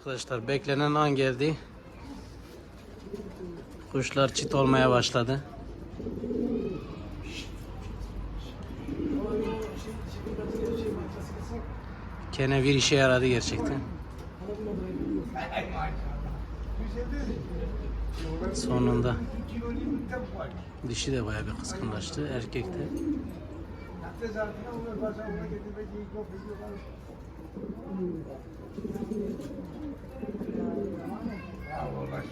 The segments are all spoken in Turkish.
Arkadaşlar beklenen an geldi. Kuşlar çit olmaya başladı. Kenevir işe yaradı gerçekten. Sonunda dişi de bayağı bir kıskınlaştı. Erkek de. Ya uğraş.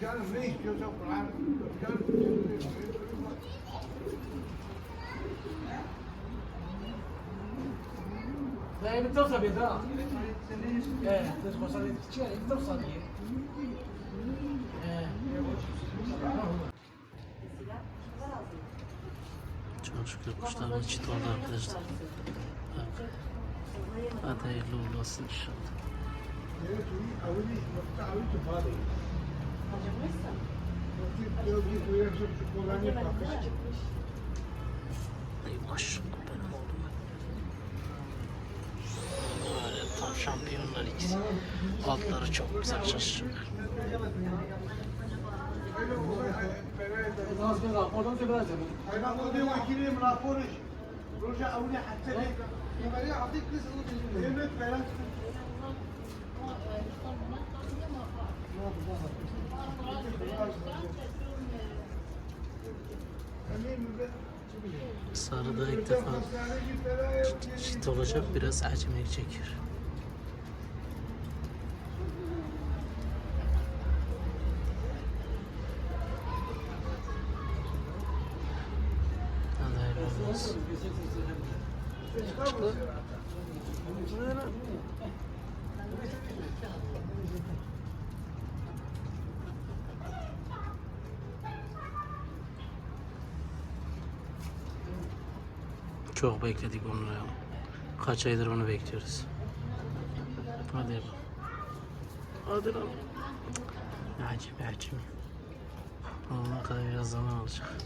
Canım ne istiyorsa Kur'an. Dai. Çok şükür kuşlarımız çit oldu arkadaşlar. Hadi hayırlı olsun inşallah. Acımışsın. Ay maşallah ben oldum. Böyle tam şampiyonlar ikisi. Altları çok güzel çalışıyor. Sarıda ilk defa çit olacak biraz acemilik çekiyor. Hadi hayırlı olsun çok bekledik onu ya. Kaç aydır onu bekliyoruz. Hadi yapalım. Hadi lan. Acemi acemi. Onunla kadar biraz zaman alacak.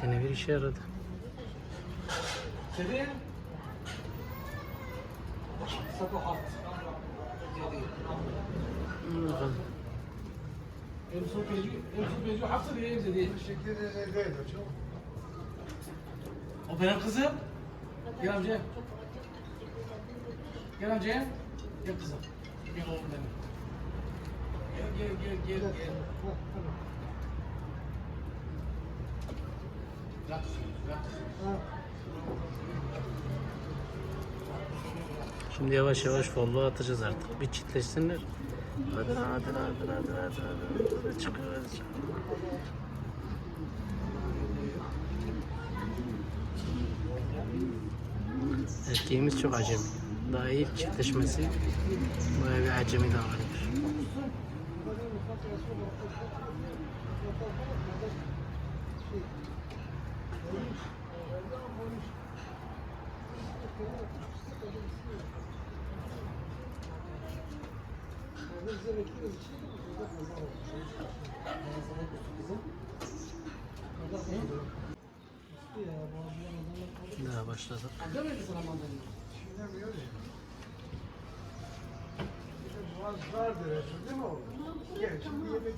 Kenevir işe yaradı. Seviye. Sapı hat. Bakalım. En son peyju, en son peyju hapsa diye evde değil. Şekli de değil hocam o benim kızım gel amca gel amca gel kızım gel oğlum benim gel gel gel gel gel Yat, yat. Şimdi yavaş yavaş follow atacağız artık. Bir çitleşsinler. Hadi hadi hadi hadi hadi. Hadi çıkıyor hadi çıkıyor. Erkeğimiz çok acemi. Daha ilk çiftleşmesi bayağı bir acemi davranıyor. Daha başladık. Şimdi yemek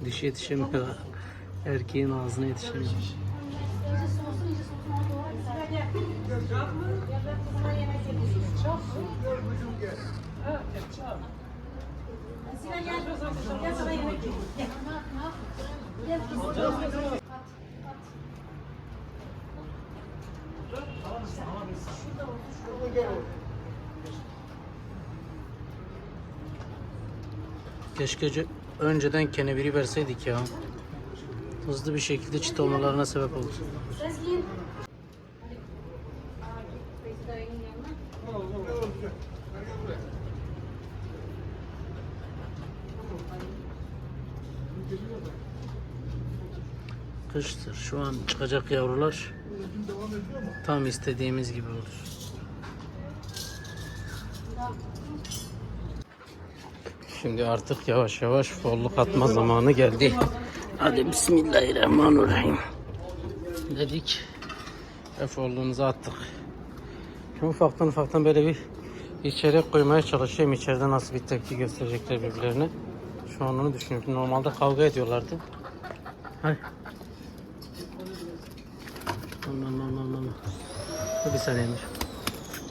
Dişi yetişemiyor. Erkeğin ağzına yetişemiyor. kuzum gel. Gel sana yemek. Gel. Gel kızım. Keşke ce- önceden keneviri verseydik ya. Hızlı bir şekilde çit olmalarına sebep oldu. Kıştır. Şu an çıkacak yavrular? Tam istediğimiz gibi olur. Şimdi artık yavaş yavaş folluk atma zamanı geldi. Hadi Bismillahirrahmanirrahim. Dedik ve folluğumuzu attık. Şimdi ufaktan ufaktan böyle bir İçeri koymaya çalışıyorum. İçeride nasıl bir tepki gösterecekler birbirlerine. Şu an onu düşünüyorum. Normalde kavga ediyorlardı. Hadi. Aman aman aman aman. Dur bir saniye Emir.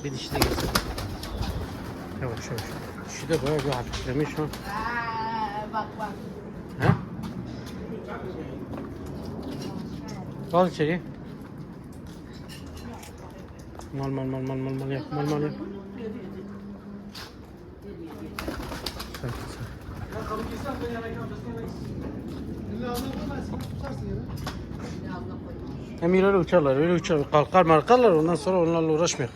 Bir dişi de getir. Yavaş yavaş. Dişi de bayağı bir hafiflemiş ha. bak bak. He? Al içeri. Mal mal mal mal mal mal yap. Mal mal yap. Sakin sakin. Emir öyle uçarlar, öyle uçar. Kalkar markarlar ondan sonra onlarla oğlum.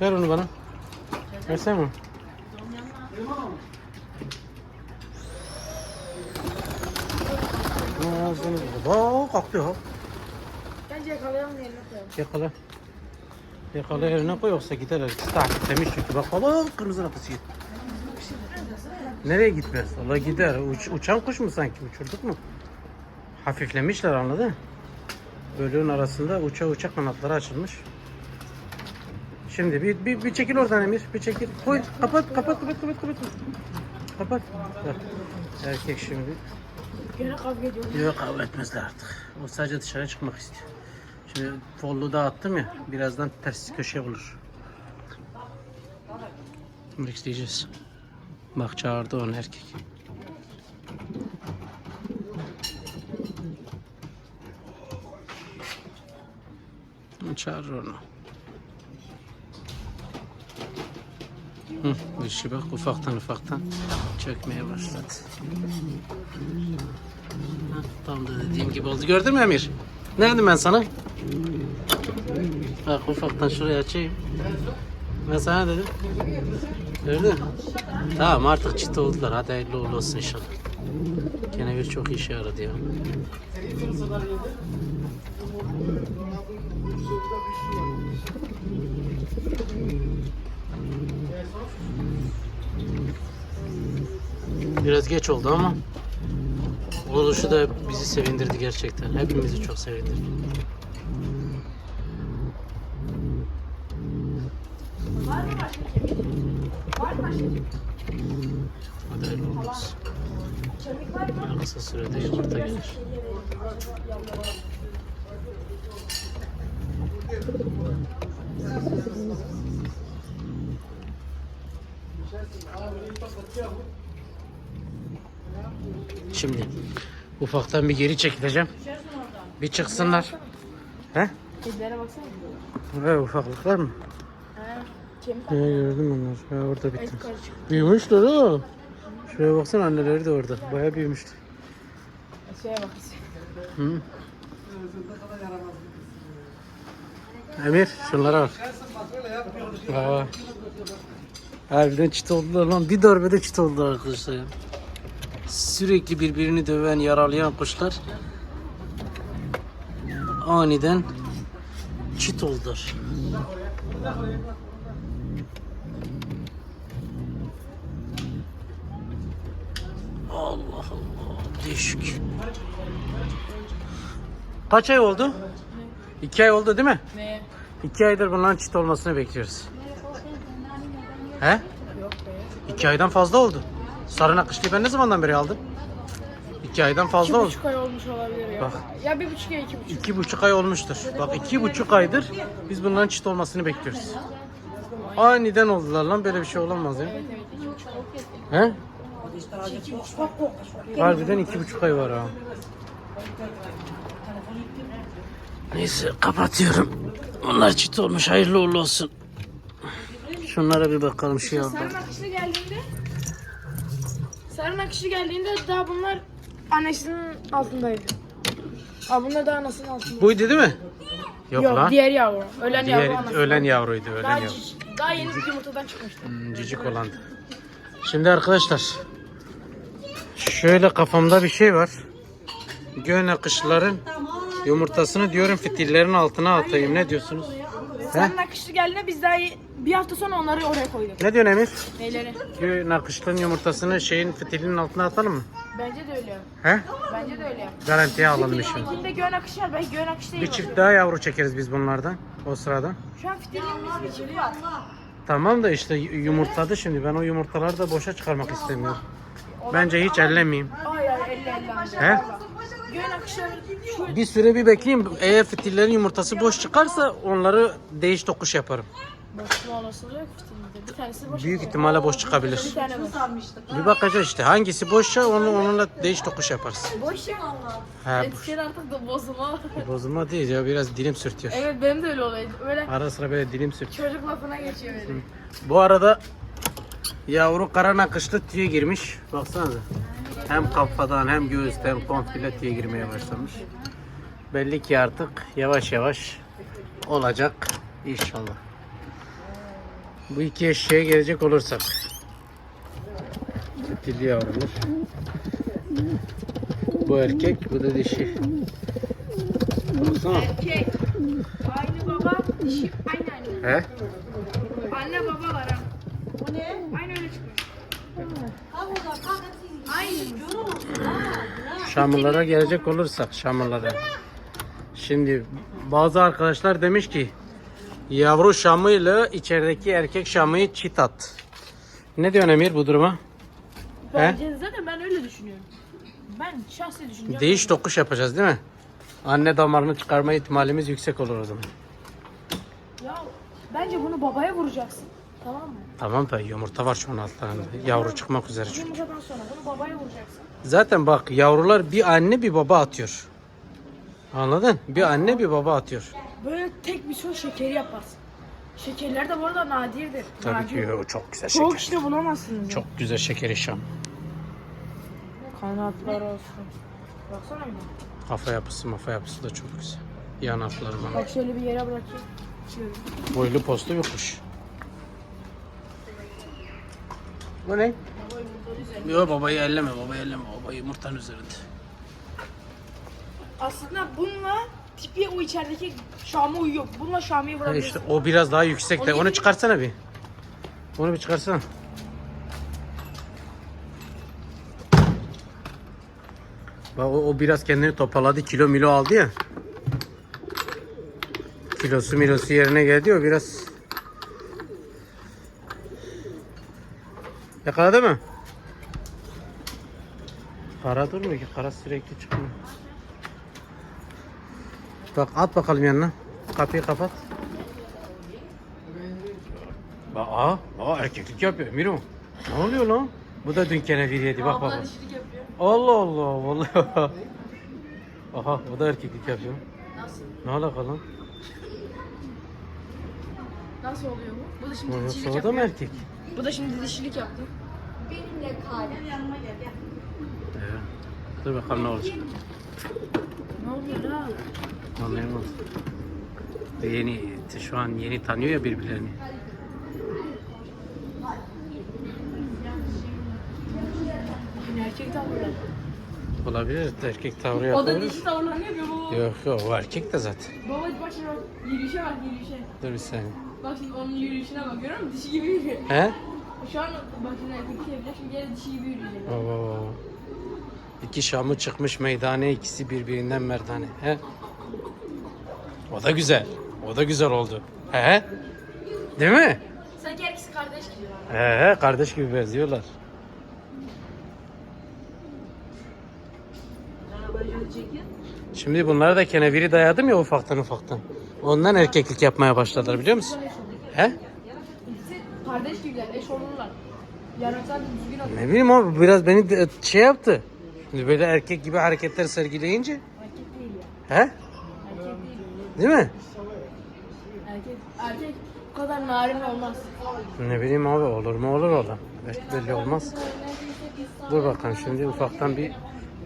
Ver onu bana. Versene mi? Ağzını Aa, kalktı ha. Bence yakalayalım yerine koyalım. Yakala. Yakala yerine koy yoksa gider. Takiplemiş çünkü. Bak baba kırmızı nakısı git. Nereye gitmez? Allah gider. Uç, uçan kuş mu sanki? Uçurduk mu? Hafiflemişler anladın mı? Bölüğün arasında uça uça kanatları açılmış. Şimdi bir, bir, bir çekil oradan Emir. Bir çekil. Koy. Kapat kapat kapat kapat kapat. Kapat. Bak. Erkek şimdi. Gene kavga ediyoruz. Yok kavga etmezler artık. O sadece dışarı çıkmak istiyor. Şimdi follu dağıttım ya. Birazdan ters köşe olur. Mix diyeceğiz. Bak çağırdı onu erkek. Çağır onu. Hı, bir şey bak ufaktan ufaktan çökmeye başladı. Ha, Tam da dediğim gibi oldu. Gördün mü Emir? Ne dedim ben sana? Bak ufaktan şuraya açayım. Ben sana dedim. Gördün? Tamam artık çift oldular. Hadi hayırlı uğurlu olsun inşallah. Kenevir çok işe yaradı ya. Biraz geç oldu ama oluşu da bizi sevindirdi gerçekten. Hepimizi çok sevindirdi. Var mı başka? Var mı başka kemik? Kısa sürede yumurta gelir. Şimdi ufaktan bir geri çekileceğim. Bir çıksınlar. He? Kedilere baksana. Ufaklıklar mı? He. He gördüm onları. Ha, orada bitti. Büyümüşler ha. Şuraya baksana anneleri de orada. Bayağı büyümüştü. Şeye bak. Hı. Emir şunlara bak. Aa. Harbiden çit oldular lan. Bir darbede çit oldular arkadaşlar ya. Sürekli birbirini döven, yaralayan kuşlar aniden çit oldular. Allah Allah. Değişik. Kaç ay oldu? İki ay oldu değil mi? Ne? İki aydır bunların çit olmasını bekliyoruz. He? Yok be. İki aydan fazla oldu. Sarı nakışlıyı ben ne zamandan beri aldım? İki aydan fazla oldu. buçuk ay olmuş olabilir ya. Bak. Ya bir buçuk ya iki buçuk. İki buçuk ay olmuştur. Bak iki buçuk aydır biz bunların çit olmasını bekliyoruz. Aniden oldular lan böyle bir şey olamaz ya. Evet evet iki buçuk ay. He? Harbiden iki buçuk ay var ha. Neyse kapatıyorum. Onlar çit olmuş hayırlı uğurlu olsun. Şunlara bir bakalım şey oldu. Sarı nakışlı geldiğinde Sarı nakışlı geldiğinde daha bunlar annesinin altındaydı. Aa bunlar daha anasının altında. Buydu değil mi? Yok, Yok lan. diğer yavru. Ölen Diğer yavru anası. ölen yavruydu ölen Daha, yavru. cici- daha yeni bir yumurtadan çıkmıştı. Hmm, cicik olandı. Şimdi arkadaşlar şöyle kafamda bir şey var. Göğün akışların yumurtasını diyorum fitillerin altına atayım. Ne diyorsunuz? Sarı nakışlı geldiğinde biz daha bir hafta sonra onları oraya koyduk. Ne diyorsun Emir? Neyleri? Göğün akışların yumurtasını şeyin fitilinin altına atalım mı? Bence de öyle. He? Bence de öyle. Garantiye alalım işi. İkinde göğün akışı var. Belki göğün akışı değil. Bir çift daha yavru çekeriz biz bunlardan o sırada. Şu an fitilliğimiz bir çift var. Tamam da işte yumurtladı şimdi. Ben o yumurtaları da boşa çıkarmak istemiyorum. Bence hiç ellemeyeyim. Ay ay elle elle. He? Göğün akışları şu Bir süre bir bekleyeyim. Eğer fitillerin yumurtası boş çıkarsa onları değiş tokuş yaparım. Boşluğu olasılığı yok fitilinde. Bir tanesi boş. Büyük ihtimalle boş Bir çıkabilir. tane boş. Bir bakacağız işte. Hangisi boşsa onu onunla değiş tokuş yaparız. Boş ya. He, boş. Yetişen artık da bozulma. Bozulma değil ya biraz dilim sürtüyor. evet benim de öyle oluyor. Öyle Ara sıra böyle dilim sürtüyor. çocuk lafına geçiyor benim. Bu arada yavru kara nakışlı tüye girmiş. Baksanıza. Hem kafadan hem göğüsten hem komple tüye girmeye başlamış. Belli ki artık yavaş yavaş olacak inşallah. Bu iki eşeğe gelecek olursak. Dilli yavrular. Bu erkek, bu da dişi. Baksana. Erkek. Aynı baba, dişi aynı anne. He? Anne baba var ha. O ne? Aynı öyle çıkıyor. Şamlılara gelecek olursak Şamlılara. Şimdi bazı arkadaşlar demiş ki yavru şamıyla içerideki erkek şamıyı çit at. Ne diyorsun Emir bu duruma? Bence zaten ben öyle düşünüyorum. Ben şahsi düşüncem. Değiş tokuş yapacağız değil mi? Anne damarını çıkarma ihtimalimiz yüksek olur o zaman. Ya bence bunu babaya vuracaksın. Tamam mı? Tamam da yumurta var şu an altlarında. Yavru çıkmak üzere çünkü. Yumurtadan sonra bunu babaya vuracaksın. Zaten bak yavrular bir anne bir baba atıyor. Anladın? Bir anne bir baba atıyor. Böyle tek bir söz şekeri yaparsın. Şekerler de bu arada nadirdir. Tabii Nadir. ki yo, çok güzel Çok şeker. işte bulamazsınız. ya. Çok güzel şekeri şam. Kanatlar olsun. Baksana bir. Kafa yapısı mafa yapısı da çok güzel. Yanakları bana. Bak şöyle bir yere bırakayım. Şöyle. Boylu postlu bir kuş. Bu ne? Yok babayı elleme, babayı elleme. Baba yumurtanın üzerinde. Aslında bununla tipi o içerideki Şam'a uyuyor. Bununla Şam'ı Ha vurabilirsin. işte o biraz daha yüksek de. Onu çıkarsana bir. Onu bir çıkarsana. Bak o, o biraz kendini toparladı. Kilo milo aldı ya. Kilosu milosu yerine geldi o biraz. Yakaladı mı? Kara durmuyor ki. Kara sürekli çıkıyor. Bak at bakalım yanına. Kapıyı kapat. Bak aa, aa erkeklik yapıyor Miro. Ne oluyor lan? Bu da dün kenevir yedi bak bak. yapıyor. Allah Allah vallahi. Aha o da erkeklik yapıyor. Nasıl? Ne alaka lan? Nasıl oluyor bu? Bu da şimdi dişilik yoksa o da mı yapıyor. erkek? Bu da şimdi dişilik yaptı. Evet. Dur bakalım ne olacak. Ne oluyor lan? Anlayamadım. Yeni, şu an yeni tanıyor ya birbirlerini. Erkek tavırlar. Olabilir erkek tavrı O da yapabilir. dişi tavırlarını yapıyor baba. Yok yok o erkek de zaten. Baba bak şimdi bak. Yürüyüşe bak yürüyüşe. Dur bir saniye. Bak şimdi onun yürüyüşüne bak görüyor musun? Dişi gibi yürüyor. He? Şu an bak şimdi erkek şey yapacak şimdi gene dişi gibi yürüyecek. Oo. İki şamı çıkmış meydane ikisi birbirinden merdane. He? O da güzel. O da güzel oldu. He? Değil mi? Sanki her ikisi kardeş gibi. He he kardeş gibi benziyorlar. Şimdi bunlar da keneviri dayadım ya ufaktan ufaktan. Ondan erkeklik yapmaya başladılar biliyor musun? He? Kardeş gibiler, eş olurlar. Yanaklar da düzgün. Ne bileyim ama biraz beni de şey yaptı. Şimdi böyle erkek gibi hareketler sergileyince. Erkek değil ya. He? Değil. Mi? Erkek, erkek bu kadar narin olmaz. Ne bileyim abi olur mu olur oğlum. Belki belli olmaz. Dur bakalım şimdi ufaktan bir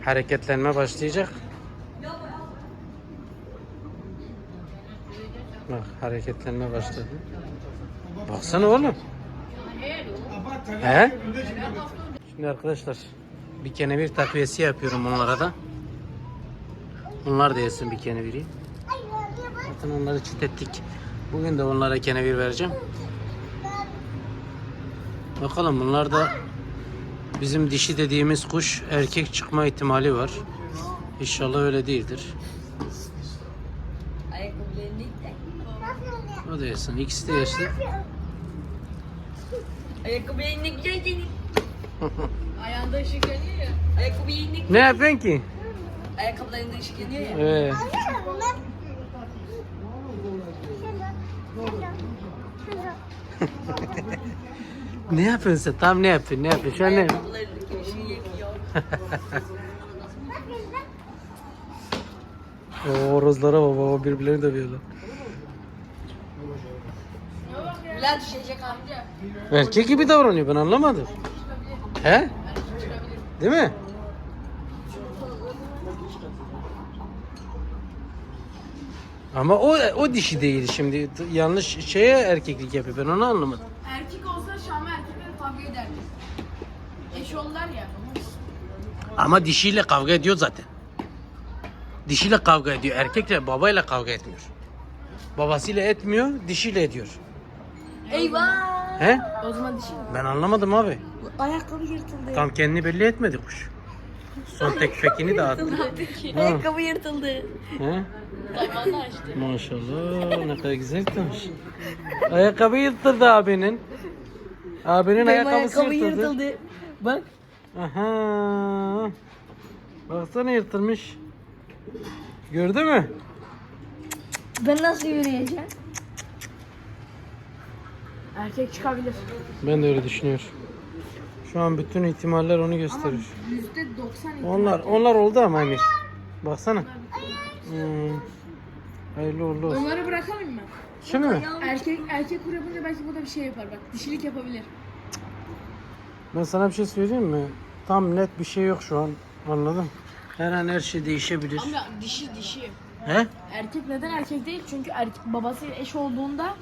hareketlenme başlayacak. Bak hareketlenme başladı. Baksana oğlum. He? Şimdi arkadaşlar bir kenevir takviyesi yapıyorum onlara da. Onlar da yesin bir keneviri. Zaten onları çit ettik. Bugün de onlara kenevir vereceğim. Bakalım bunlar da Bizim dişi dediğimiz kuş erkek çıkma ihtimali var. İnşallah öyle değildir. O da yesin. İkisi de yesin. Ayakkabılarını güzel senin. Ayağında ışık yanıyor ya. Ayakkabılarını Ne yapıyorsun ki? Ayakkabılarında ışık yanıyor ya. Evet. Ne yapıyorsun sen? Tam ne yapıyorsun? Ne yapıyorsun? Şu an ne? Ayakkabılarındaki ışığı yakıyor. O horozlara baba baba birbirlerini dövüyorlar. Bilal düşecek amca. Erkek gibi davranıyor ben anlamadım. He? Değil mi? Ama o o dişi değil şimdi. Yanlış şeye erkeklik yapıyor. Ben onu anlamadım. Erkek olsa Şam'a erkekler kavga ederdi. Eş oldular ya. Ama dişiyle kavga ediyor zaten. Dişiyle kavga ediyor. Erkekle babayla kavga etmiyor. Babasıyla etmiyor, dişiyle ediyor. Eyvah. He? O zaman dişi mi? Ben anlamadım abi. Ayakkabı yırtıldı. Tam kendini belli etmedi kuş. Son tek fekini dağıttı. Ha. Ayakkabı yırtıldı. He? Hayvanla açtı. Maşallah ne kadar güzel tutmuş. Ayakkabı yırtıldı abinin. Abinin Benim ayakkabısı ayakkabı yırtıldı. yırtıldı. Bak. Aha. Baksana yırtılmış. Gördü mü? Ben nasıl yürüyeceğim? Erkek çıkabilir. Ben de öyle düşünüyorum. Şu an bütün ihtimaller onu gösterir. Yüzde doksan ihtimal. Onlar onlar oldu ama Emir. Baksana. Hmm. Hayırlı uğurlu olsun. Onları bırakalım mı? Şimdi mi? Erkek erkek kuru yapınca belki bu da bir şey yapar bak. Dişilik yapabilir. Ben sana bir şey söyleyeyim mi? Tam net bir şey yok şu an. Anladın? Her an her şey değişebilir. Ama dişi dişi. He? Erkek neden erkek değil? Çünkü erkek babasıyla eş olduğunda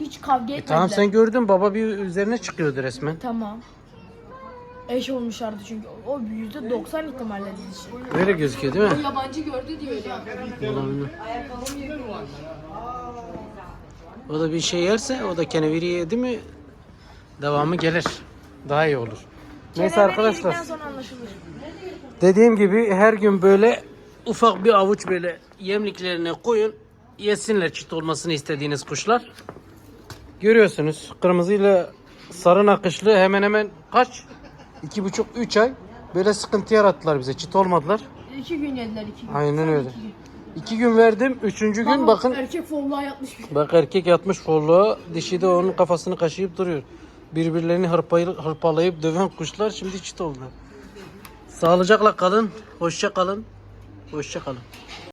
hiç kavga etmediler. E tamam sen gördün baba bir üzerine çıkıyordu resmen. Tamam. Eş olmuşlardı çünkü. O yüzde doksan ihtimalle dişi. Böyle gözüküyor değil mi? O yabancı gördü diyor ya. Olabilir. O da bir şey yerse o da keneviri yedi mi devamı gelir. Daha iyi olur. Neyse arkadaşlar. yedikten sonra anlaşılır. Dediğim gibi her gün böyle ufak bir avuç böyle yemliklerine koyun. Yesinler çit olmasını istediğiniz kuşlar. Görüyorsunuz kırmızıyla sarı nakışlı hemen hemen kaç? İki buçuk üç ay böyle sıkıntı yarattılar bize çit olmadılar. İki gün yediler iki gün. Aynen Sadece öyle. iki gün. İki gün verdim. Üçüncü gün Baba, bakın Erkek folluğa yatmış bir. bak erkek yatmış folluğa dişi de onun kafasını kaşıyıp duruyor. Birbirlerini hırpayı- hırpalayıp döven kuşlar şimdi çit oldular. Sağlıcakla kalın. Hoşça kalın. Hoşça kalın.